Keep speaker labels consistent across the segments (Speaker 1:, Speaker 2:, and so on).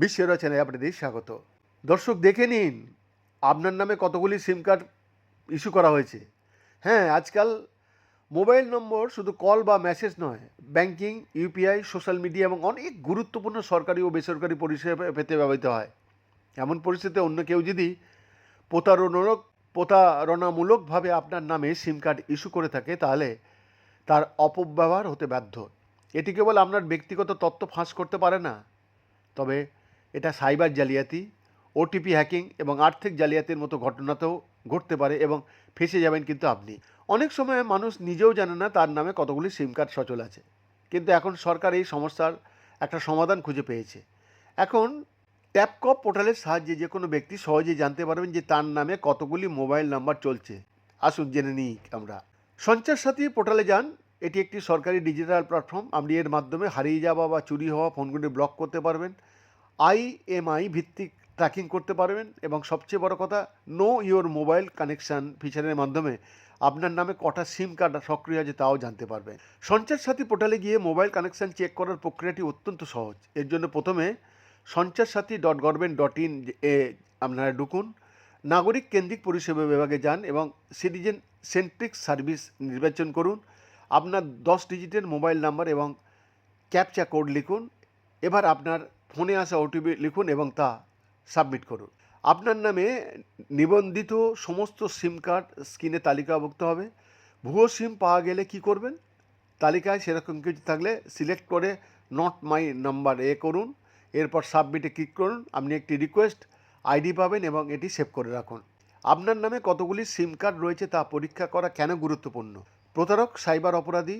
Speaker 1: বিশ্ব রচনায় আপনাদের স্বাগত। দর্শক, দেখে নিন, আপনার নামে কতগুলি সিম কার্ড ইস্যু করা হয়েছে। হ্যাঁ আজকাল মোবাইল নম্বর শুধু কল বা মেসেজ নয় ব্যাংকিং ইউপিআই সোশ্যাল মিডিয়া এবং অনেক গুরুত্বপূর্ণ সরকারি ও বেসরকারি পরিষেবা পেতে ব্যবহৃত হয়। এমন পরিস্থিতিতে অন্য কেউ যদি প্রতারণামূলক প্রতারণামূলকভাবে আপনার নামে সিম কার্ড ইস্যু করে থাকে, তাহলে তার অপব্যবহার হতে বাধ্য। এটি কেবল আপনার ব্যক্তিগত তথ্য ফাঁস করতে পারে না। তবে এটা সাইবার জালিয়াতি, ওটিপি হ্যাকিং এবং আর্থিক জালিয়াতির মতো ঘটনাতেও ঘটতে পারে এবং ফেসে যাবেন কিন্তু আপনি। অনেক সময় মানুষ নিজেও জানে না তার নামে কতগুলি সিম কার্ড সচল আছে। কিন্তু এখন সরকার এই সমস্যার একটা সমাধান খুঁজে পেয়েছে। এখন ট্যাপকপ পোর্টালের সাহায্যে যে কোনো ব্যক্তি সহজেই জানতে পারবেন যে তার নামে কতগুলি মোবাইল নাম্বার চলছে। আসুন জেনে নিই আমরা। সঞ্চার সাথী পোর্টালে যান। এটি একটি সরকারি ডিজিটাল প্ল্যাটফর্ম। আপনি এর মাধ্যমে হারিয়ে যাওয়া বা চুরি হওয়া ফোনগুলি ব্লক করতে পারবেন। আইএমআই ভিত্তিক ট্র্যাকিং করতে পারবেন এবং সবচেয়ে বড় কথা নো ইওর মোবাইল কানেকশান ফিচারের মাধ্যমে আপনার নামে কটা সিম কার্ড সক্রিয় আছে তাও জানতে পারবেন। সঞ্চার সাথী পোর্টালে গিয়ে মোবাইল কানেকশান চেক করার প্রক্রিয়াটি অত্যন্ত সহজ। এর জন্য প্রথমে Sanchar Saathi dot government dot in এ আপনারা ঢুকুন। নাগরিক কেন্দ্রিক পরিষেবা বিভাগে যান এবং সিটিজেন সেন্ট্রিক সার্ভিস নির্বাচন করুন। আপনার দশ ডিজিটের মোবাইল নাম্বার এবং ক্যাপচা কোড লিখুন। এবার আপনার ফোনে আসা ওটিপি লিখুন এবং তা সাবমিট করুন। আপনার নামে নিবন্ধিত সমস্ত সিম কার্ড স্ক্রিনে তালিকাভুক্ত হবে। ভুয়ো সিম পাওয়া গেলে কি করবেন? তালিকায় সেরকম কিছু থাকলে সিলেক্ট করে নট মাই নাম্বার এ করুন। এরপর সাবমিটে ক্লিক করুন। আপনি একটি রিকোয়েস্ট আইডি পাবেন এবং এটি সেভ করে রাখুন। আপনার নামে কতগুলি সিম কার্ড রয়েছে তা পরীক্ষা করা কেন গুরুত্বপূর্ণ? প্রতারক, সাইবার অপরাধী,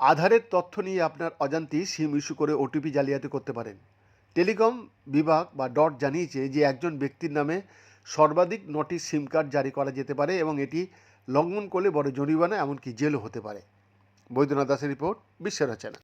Speaker 1: আধারের তথ্য নিয়ে আপনার অজান্তেই সিম ইস্যু করে ওটিপি জালিয়াতি করতে পারেন। টেলিকম বিভাগ বা ডট জানিয়েছে যে একজন ব্যক্তির নামে সর্বাধিক নটি সিম কার্ড জারি করা যেতে পারে এবং এটি লঙ্ঘন করলে বড় জরিমানা, এমনকি জেলও হতে পারে। বৈদ্যনাথ দাসের রিপোর্ট বিশ্ব রচনা